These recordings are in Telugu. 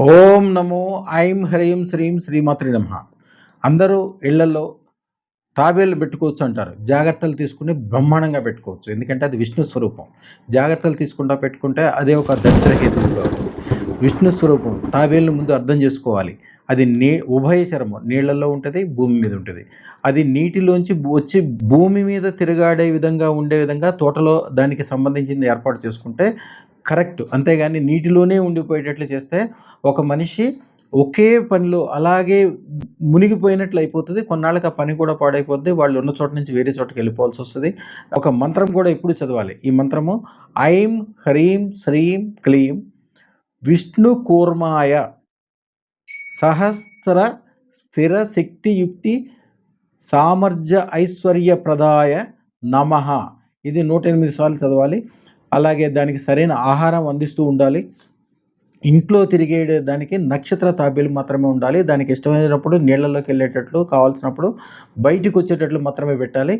ఓం నమో ఐం హ్రీం శ్రీం శ్రీమాత్రి నమ. అందరూ ఇళ్ళలో తాబేలు పెట్టుకోవచ్చు అంటారు. జాగ్రత్తలు తీసుకుని బ్రహ్మాండంగా పెట్టుకోవచ్చు. ఎందుకంటే అది విష్ణు స్వరూపం. జాగ్రత్తలు తీసుకుంటా పెట్టుకుంటే అదే ఒక దరిద్రహేతువులో అవుతుంది. విష్ణు స్వరూపం తాబేలును ముందు అర్థం చేసుకోవాలి. అది నీ ఉభయచరము నీళ్ళలో ఉంటుంది భూమి మీద ఉంటుంది. అది నీటిలోంచి వచ్చి భూమి మీద తిరగాడే విధంగా ఉండే విధంగా తోటలో దానికి సంబంధించింది ఏర్పాటు చేసుకుంటే కరెక్ట్. అంతేగాని నీటిలోనే ఉండిపోయేటట్లు చేస్తే ఒక మనిషి ఒకే పనిలో అలాగే మునిగిపోయినట్లు అయిపోతుంది. కొన్నాళ్ళకి ఆ పని కూడా పాడైపోతుంది వాళ్ళు ఉన్న చోట నుంచి వేరే చోటకి వెళ్ళిపోవాల్సి వస్తుంది. ఒక మంత్రం కూడా ఎప్పుడు చదవాలి. ఈ మంత్రము ఐం హ్రీం శ్రీం క్లీం విష్ణు కూర్మాయ సహస్ర స్థిర శక్తియుక్తి సామర్థ్య ఐశ్వర్య ప్రదాయ నమ. ఇది నూట ఎనిమిది సార్లు చదవాలి. అలాగే దానికి సరైన ఆహారం అందిస్తూ ఉండాలి. ఇంట్లో తిరిగే దానికి నక్షత్ర తాబేలు మాత్రమే ఉండాలి. దానికి ఇష్టమైనప్పుడు నీళ్ళలోకి వెళ్ళేటట్లు కావాల్సినప్పుడు బయటికి వచ్చేటట్లు మాత్రమే పెట్టాలి.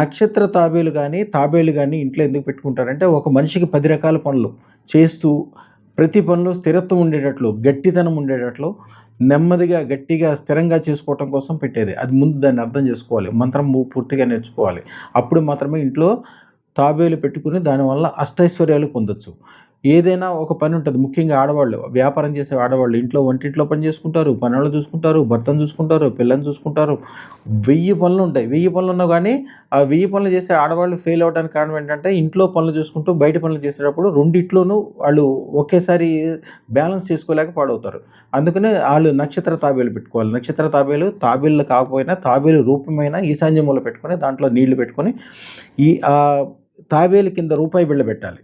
నక్షత్ర తాబేలు కానీ తాబేలు కానీ ఇంట్లో ఎందుకు పెట్టుకుంటారంటే ఒక మనిషికి పది రకాల పనులు. చేస్తూ ప్రతి పనిలో స్థిరత్వం ఉండేటట్లు గట్టితనం ఉండేటట్లు నెమ్మదిగా గట్టిగా స్థిరంగా చేసుకోవటం కోసం పెట్టేది. అది ముందు దాన్ని అర్థం చేసుకోవాలి. మంత్రం పూర్తిగా నేర్చుకోవాలి. అప్పుడు మాత్రమే ఇంట్లో తాబేలు పెట్టుకుని దానివల్ల అష్టైశ్వర్యాలు పొందొచ్చు. ఏదైనా ఒక పని ఉంటుంది. ముఖ్యంగా ఆడవాళ్ళు వ్యాపారం చేసే ఆడవాళ్ళు ఇంట్లో వంటింట్లో పని చేసుకుంటారు పనులు చూసుకుంటారు భర్తను చూసుకుంటారు పిల్లని చూసుకుంటారు. వెయ్యి పనులు ఉంటాయి. వెయ్యి పనులు ఉన్నా కానీ ఆ వెయ్యి పనులు చేసే ఆడవాళ్ళు ఫెయిల్ అవడానికి కారణం ఏంటంటే ఇంట్లో పనులు చూసుకుంటూ బయట పనులు చేసేటప్పుడు రెండిట్లోనూ వాళ్ళు ఒకేసారి బ్యాలెన్స్ చేసుకోలేక పాడవుతారు. అందుకనే వాళ్ళు నక్షత్ర తాబేలు పెట్టుకోవాలి. నక్షత్ర తాబేలు తాబేళ్ళు కాకపోయినా తాబేలు రూపమైన ఈశాన్యములు పెట్టుకొని దాంట్లో నీళ్ళు పెట్టుకొని ఈ తాబేలు కింద రూపాయి బిళ్ళ పెట్టాలి.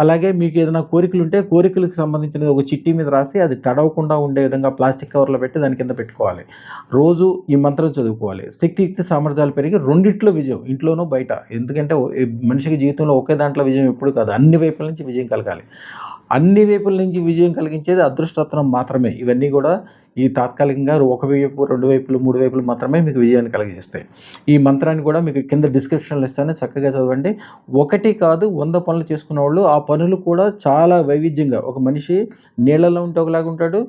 అలాగే మీకు ఏదైనా కోరికలు ఉంటే కోరికలకు సంబంధించిన ఒక చిట్టి మీద రాసి అది తడవకుండా ఉండే విధంగా ప్లాస్టిక్ కవర్లో పెట్టి దాని కింద పెట్టుకోవాలి. రోజు ఈ మంత్రం చదువుకోవాలి. శక్తియుక్తి సామర్థ్యాలు పెరిగి రెండిట్లో విజయం. ఇంట్లోనూ బయట. ఎందుకంటే మనిషికి జీవితంలో ఒకే దాంట్లో విజయం ఎప్పుడు కాదు. అన్ని వైపుల నుంచి విజయం కలగాలి. అన్ని వైపుల నుంచి విజయం కలిగించేది అదృష్టరత్నం మాత్రమే. ఇవన్నీ కూడా ఈ తాత్కాలికంగా ఒక వైపు రెండు వైపులు మూడు వైపులు మాత్రమే మీకు విజయాన్ని కలిగజేస్తాయి. ఈ మంత్రాన్ని కూడా మీకు కింద డిస్క్రిప్షన్లో ఇస్తాను. చక్కగా చదవండి. ఒకటి కాదు వంద పనులు చేసుకున్న వాళ్ళు ఆ పనులు కూడా చాలా వైవిధ్యంగా ఒక మనిషి నీళ్ళలో ఉంటే ఒకలాగా ఉంటాడు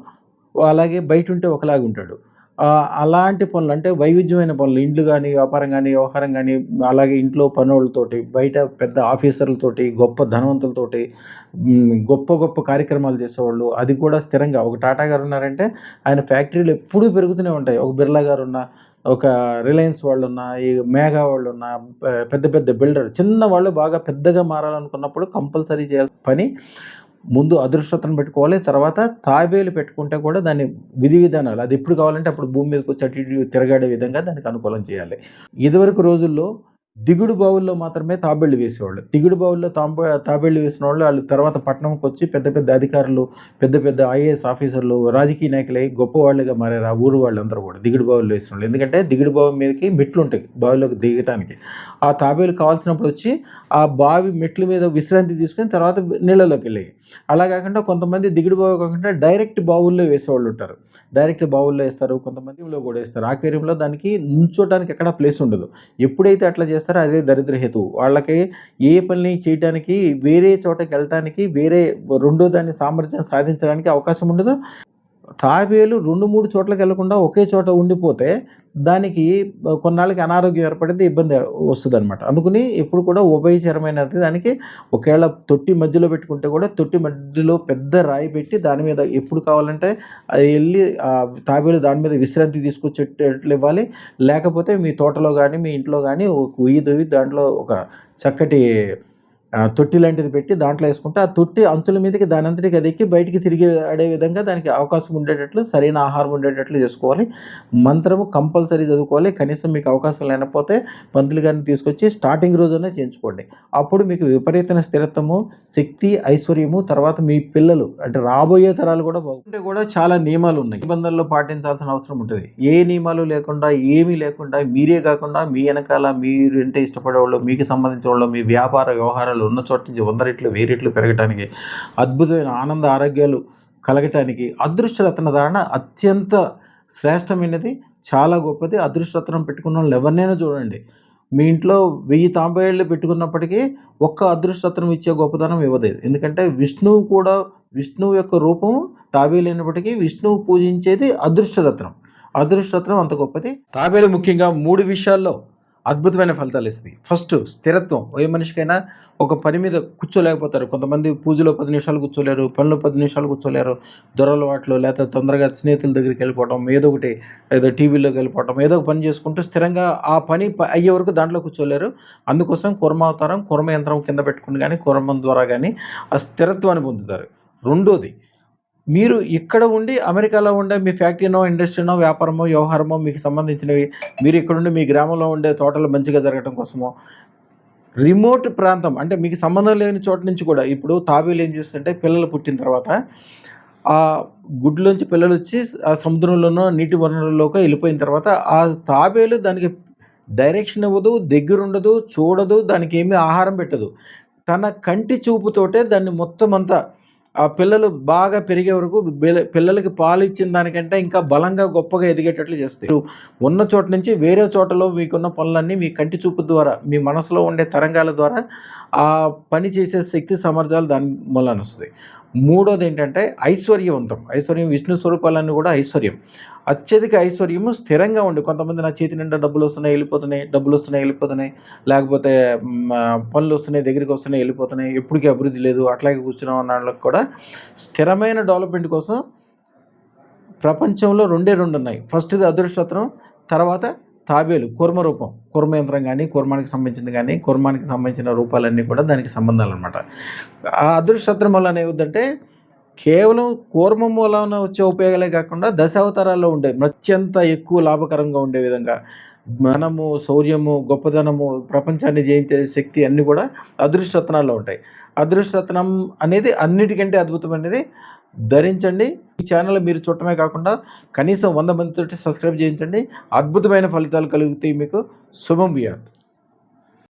అలాగే బయట ఉంటే ఒకలాగా ఉంటాడు. అలాంటి పనులు అంటే వైవిధ్యమైన పనులు ఇండ్లు కానీ వ్యాపారం కానీ వ్యవహారం కానీ అలాగే ఇంట్లో పనులతోటి బయట పెద్ద ఆఫీసర్లతోటి గొప్ప ధనవంతులతోటి గొప్ప గొప్ప కార్యక్రమాలు చేసేవాళ్ళు అది కూడా స్థిరంగా. ఒక టాటా గారు ఉన్నారంటే ఆయన ఫ్యాక్టరీలు ఎప్పుడూ పెరుగుతూనే ఉంటాయి. ఒక బిర్లా గారు ఉన్న ఒక రిలయన్స్ వాళ్ళు ఉన్న ఈ మేఘా వాళ్ళు ఉన్న పెద్ద పెద్ద బిల్డర్ చిన్న వాళ్ళు బాగా పెద్దగా మారాలనుకున్నప్పుడు కంపల్సరీ చేయాల్సిన పని ముందు అదృష్టతను పెట్టుకోవాలి తర్వాత తాబేలు పెట్టుకుంటే కూడా దాన్ని విధి విధానాలు అది ఎప్పుడు కావాలంటే అప్పుడు భూమి మీదకి వచ్చి అటు తిరగాడే విధంగా దానికి అనుకూలం చేయాలి. ఇదివరకు రోజుల్లో దిగుడు బావుల్లో మాత్రమే తాబేళ్ళు వేసేవాళ్ళు. దిగుడు బావుల్లో తాంబ తాబేళ్ళు వేసిన వాళ్ళు వాళ్ళు తర్వాత పట్టణంకి వచ్చి పెద్ద పెద్ద అధికారులు పెద్ద పెద్ద ఐఏఎస్ ఆఫీసర్లు రాజకీయ నాయకులై గొప్ప వాళ్ళుగా మారారు. ఆ ఊరు వాళ్ళందరూ కూడా దిగుడు బావుల్లో వేసిన వాళ్ళు. ఎందుకంటే దిగుడు బావి మీదకి మెట్లు ఉంటాయి బావిలోకి దిగటానికి. ఆ తాబేలు కావాల్సినప్పుడు వచ్చి ఆ బావి మెట్ల మీద విశ్రాంతి తీసుకుని తర్వాత నీళ్ళలోకి వెళ్ళాయి అలా కాకుండా కొంతమంది దిగుడు బావి కాకుండా డైరెక్ట్ బావుల్లో వేసేవాళ్ళు ఉంటారు. డైరెక్ట్ బావుల్లో వేస్తారు కొంతమంది కూడా వేస్తారు. ఆక్వేరియంలో దానికి నుంచోటానికి ఎక్కడ ప్లేస్ ఉండదు. ఎప్పుడైతే అట్లా చేస్తారు చేస్తారో అదే దరిద్ర హేతు. వాళ్ళకి ఏ పని చేయడానికి వేరే చోటకి వెళ్ళటానికి వేరే రెండో దాన్ని సామర్థ్యం సాధించడానికి అవకాశం ఉండదు. తాబేలు రెండు మూడు చోట్లకి వెళ్ళకుండా ఒకే చోట ఉండిపోతే దానికి కొన్నాళ్ళకి అనారోగ్యం ఏర్పడితే ఇబ్బంది వస్తుంది అనమాట అందుకని ఎప్పుడు కూడా ఉభయచరమైనది దానికి ఒకవేళ తొట్టి మధ్యలో పెట్టుకుంటే కూడా తొట్టి మధ్యలో పెద్ద రాయి పెట్టి దాని మీద ఎప్పుడు కావాలంటే అది వెళ్ళి తాబేలు దాని మీద విశ్రాంతి తీసుకొచ్చేటట్లు ఇవ్వాలి. లేకపోతే మీ తోటలో కానీ మీ ఇంట్లో కానీ ఒక ఉయ్యి దాంట్లో ఒక చక్కటి తొట్టి లాంటిది పెట్టి దాంట్లో వేసుకుంటే ఆ తొట్టి అంచుల మీదకి దాని అంతటికి అది ఎక్కి బయటికి తిరిగి ఆడే విధంగా దానికి అవకాశం ఉండేటట్లు సరైన ఆహారం ఉండేటట్లు చేసుకోవాలి. మంత్రము కంపల్సరీ చదువుకోవాలి. కనీసం మీకు అవకాశం లేకపోతే పంతులు గారిని తీసుకొచ్చి స్టార్టింగ్ రోజునే చేయించుకోండి. అప్పుడు మీకు విపరీతమైన స్థిరత్వము శక్తి ఐశ్వర్యము తర్వాత మీ పిల్లలు అంటే రాబోయే తరాలు కూడా బాగుంటే కూడా చాలా నియమాలు ఉన్నాయి. నిబంధనలు పాటించాల్సిన అవసరం ఉంటుంది. ఏ నియమాలు లేకుండా ఏమీ లేకుండా మీరే కాకుండా మీ వెనకాల మీరంటే ఇష్టపడే వాళ్ళు మీకు సంబంధించిన వాళ్ళు మీ వ్యాపార వ్యవహారాలు ఉన్న చోట నుంచి వంద రెట్లు వెయ్యి రెట్లు పెరగటానికి అద్భుతమైన ఆనంద ఆరోగ్యాలు కలగటానికి అదృష్టరత్న ధారణ అత్యంత శ్రేష్టమైనది చాలా గొప్పది. అదృష్టరత్నం పెట్టుకున్న వాళ్ళు ఎవరినైనా చూడండి. మీ ఇంట్లో వెయ్యి తాంబేళ్ళు పెట్టుకున్నప్పటికీ ఒక్క అదృష్టరత్నం ఇచ్చే గొప్పతనం ఇవ్వదు ఎందుకంటే విష్ణువు కూడా విష్ణువు యొక్క రూపం తాబేలు అయినప్పటికీ విష్ణువు పూజించేది అదృష్టరత్నం. అదృష్టరత్నం అంత గొప్పది. తాబేలు ముఖ్యంగా మూడు విషయాల్లో అద్భుతమైన ఫలితాలు ఇస్తుంది. ఫస్ట్ స్థిరత్వం. ఏ మనిషికైనా ఒక పని మీద కూర్చోలేకపోతారు. కొంతమంది పూజలో పది నిమిషాలు కూర్చోలేరు పనులు పది నిమిషాలు కూర్చోలేరు దొరలవాట్లు లేకపోతే తొందరగా స్నేహితుల దగ్గరికి వెళ్ళిపోవడం ఏదో ఒకటి ఏదో టీవీలోకి వెళ్ళిపోవడం ఏదో ఒక పని చేసుకుంటూ స్థిరంగా ఆ పని అయ్యే వరకు దాంట్లో కూర్చోలేరు. అందుకోసం కుర్మావతారం కుర్మ యంత్రం కింద పెట్టుకుని కానీ కుర్మం ద్వారా కానీ ఆ స్థిరత్వాన్ని పొందుతారు. రెండోది మీరు ఇక్కడ ఉండి అమెరికాలో ఉండే మీ ఫ్యాక్టరీనో ఇండస్ట్రీనో వ్యాపారమో వ్యవహారమో మీకు సంబంధించినవి మీరు ఇక్కడుండి మీ గ్రామంలో ఉండే తోటలు మంచిగా జరగడం కోసమో రిమోట్ ప్రాంతం అంటే మీకు సంబంధం లేని చోట నుంచి కూడా ఇప్పుడు తాబేలు ఏం చేస్తుంటే పిల్లలు పుట్టిన తర్వాత ఆ గుడ్లోంచి పిల్లలు వచ్చి ఆ సముద్రంలోనో నీటి వనరుల్లోకి వెళ్ళిపోయిన తర్వాత ఆ తాబేలు దానికి డైరెక్షన్ ఇవ్వదు దగ్గరుండదు చూడదు దానికి ఏమీ ఆహారం పెట్టదు. తన కంటి చూపుతోటే దాన్ని మొత్తం అంతా ఆ పిల్లలు బాగా పెరిగే వరకు పిల్లలకి పాలు ఇచ్చిన దానికంటే ఇంకా బలంగా గొప్పగా ఎదిగేటట్లు చేస్తాయి. ఉన్న చోట నుంచి వేరే చోటలో మీకున్న పనులన్నీ మీ కంటి చూపు ద్వారా మీ మనసులో ఉండే తరంగాల ద్వారా ఆ పని చేసే శక్తి సామర్థ్యాలు దాని మూలాన వస్తుంది మూడోది ఏంటంటే ఐశ్వర్యవంతం. ఐశ్వర్యం విష్ణు స్వరూపాలన్నీ కూడా ఐశ్వర్యం. అత్యధిక ఐశ్వర్యము స్థిరంగా ఉండి కొంతమంది నా చేతి నిండా డబ్బులు వస్తున్నాయి వెళ్ళిపోతున్నాయి డబ్బులు వస్తున్నాయి వెళ్ళిపోతున్నాయి. లేకపోతే పనులు వస్తున్నాయి దగ్గరికి వస్తున్నాయి వెళ్ళిపోతున్నాయి. ఎప్పటికీ అభివృద్ధి లేదు. అట్లాగే కూర్చున్నాం అన్న వాళ్ళకి కూడా స్థిరమైన డెవలప్మెంట్ కోసం ప్రపంచంలో రెండే రెండు ఉన్నాయి ఫస్ట్ది అదృష్టత్వం తర్వాత తాబేలు కుర్మ రూపం. కుర్మ యంత్రం కానీ కుర్మానికి సంబంధించింది కానీ కుర్మానికి సంబంధించిన రూపాలన్నీ కూడా దానికి సంబంధాలు అనమాట ఆ అదృష్టత్రం వల్ల ఏమవుతుందంటే కేవలం కూర్మ మూలాన వచ్చే ఉపయోగాలే కాకుండా దశావతారాల్లో ఉండే అత్యంత ఎక్కువ లాభకరంగా ఉండే విధంగా ధనము శౌర్యము గొప్పదనము ప్రపంచాన్ని జయించే శక్తి అన్నీ కూడా అదృష్టరత్నాల్లో ఉంటాయి. అదృష్టరత్నం అనేది అన్నిటికంటే అద్భుతమైనది. ధరించండి. ఈ ఛానల్ మీరు చూడటమే కాకుండా కనీసం వంద మందితోటి సబ్స్క్రైబ్ చేయించండి. అద్భుతమైన ఫలితాలు కలుగుతాయి మీకు. శుభం బియాత్